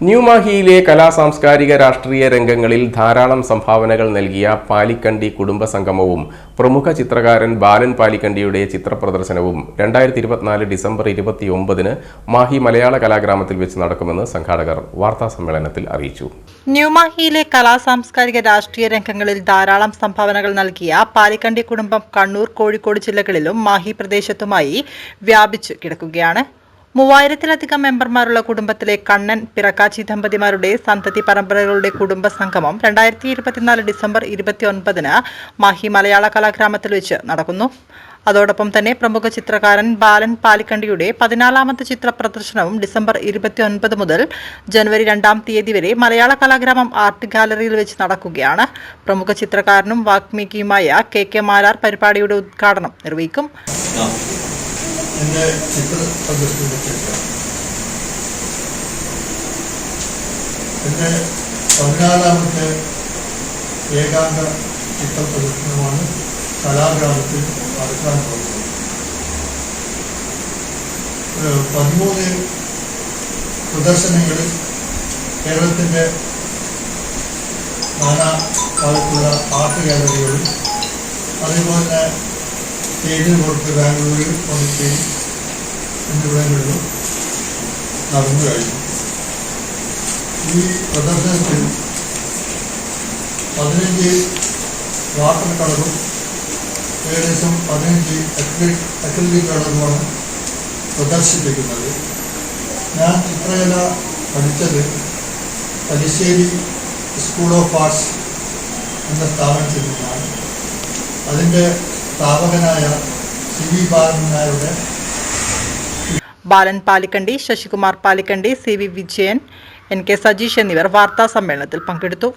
ന്യൂമാഹിയിലെ കലാസാംസ്കാരിക രാഷ്ട്രീയ രംഗങ്ങളിൽ ധാരാളം സംഭാവനകൾ നൽകിയ പാലിക്കണ്ടി കുടുംബ സംഗമവും പ്രമുഖ ചിത്രകാരൻ ബാലൻ പാലിക്കണ്ടിയുടെ ചിത്രപ്രദർശനവും രണ്ടായിരത്തി ഇരുപത്തിനാല് ഡിസംബർ ഇരുപത്തിയൊമ്പതിന് മാഹി മലയാള കലാഗ്രാമത്തിൽ വെച്ച് നടക്കുമെന്ന് സംഘാടകർ വാർത്താ സമ്മേളനത്തിൽ അറിയിച്ചു. ന്യൂമാഹിയിലെ കലാസാംസ്കാരിക രാഷ്ട്രീയ രംഗങ്ങളിൽ ധാരാളം സംഭാവനകൾ നൽകിയ പാലിക്കണ്ടി കുടുംബം കണ്ണൂർ കോഴിക്കോട് ജില്ലകളിലും മാഹി പ്രദേശത്തുമായി വ്യാപിച്ചു കിടക്കുകയാണ്. മൂവായിരത്തിലധികം മെമ്പർമാരുള്ള കുടുംബത്തിലെ കണ്ണൻ പിറക്കാച്ചി ദമ്പതിമാരുടെ സന്തതി പരമ്പരകളുടെ കുടുംബ സംഗമം രണ്ടായിരത്തി ഇരുപത്തിനാല് ഡിസംബർ ഇരുപത്തിയൊൻപതിന് മാഹി മലയാള കലാഗ്രാമത്തിൽ വെച്ച് നടക്കുന്നു. അതോടൊപ്പം തന്നെ പ്രമുഖ ചിത്രകാരൻ ബാലൻ പാലിക്കണ്ടിയുടെ പതിനാലാമത്തെ ചിത്ര പ്രദർശനവും ഡിസംബർ ഇരുപത്തിയൊൻപത് മുതൽ ജനുവരി രണ്ടാം തീയതി വരെ മലയാള കലാഗ്രാമം ആർട്ട് ഗാലറിയിൽ വെച്ച് നടക്കുകയാണ്. പ്രമുഖ ചിത്രകാരനും വാഗ്മികിയുമായ കെ കെ മാരാർ പരിപാടിയുടെ ഉദ്ഘാടനം നിർവഹിക്കും. എന്റെ ചിത്ര പ്രദർശനത്തിലേക്ക് എന്റെ പതിനാലാമത്തെ ഏകാന്ത ചിത്ര പ്രദർശനമാണ് കലാഗ്രാമത്തിൽ നടക്കാൻ പോകുന്നത്. പതിമൂന്ന് പ്രദർശനങ്ങളിൽ കേരളത്തിന്റെ നാനാ ഭാഗത്തുള്ള ആർട്ട് ഗാലറികളും അതേപോലെ തന്നെ സ്റ്റേജിൽ പുറത്ത് ബാംഗ്ലൂരിൽ പോണ്ടിച്ചേരി എന്നിവിടങ്ങളിലും നടന്നു കഴിഞ്ഞു. ഈ പ്രദർശനത്തിൽ പതിനഞ്ച് വാട്ടർ കളറും ഏകദേശം പതിനഞ്ച് അക്രിലിക് അക്രിലിക് കളറുമാണ് പ്രദർശിപ്പിക്കുന്നത്. ഞാൻ ചിത്രകല പഠിച്ചത് തലശ്ശേരി സ്കൂൾ ഓഫ് ആർട്സ് എന്ന സ്ഥാപനത്തിൽ നിന്നാണ്. അതിന്റെ സ്ഥാപകനായ C V Balan Balan Palikkandi Sasikumar Palikkandi C V Vijayan N K Sajeesh എന്നിവർ വാർത്താ സമ്മേളനത്തിൽ പങ്കെടുത്തു.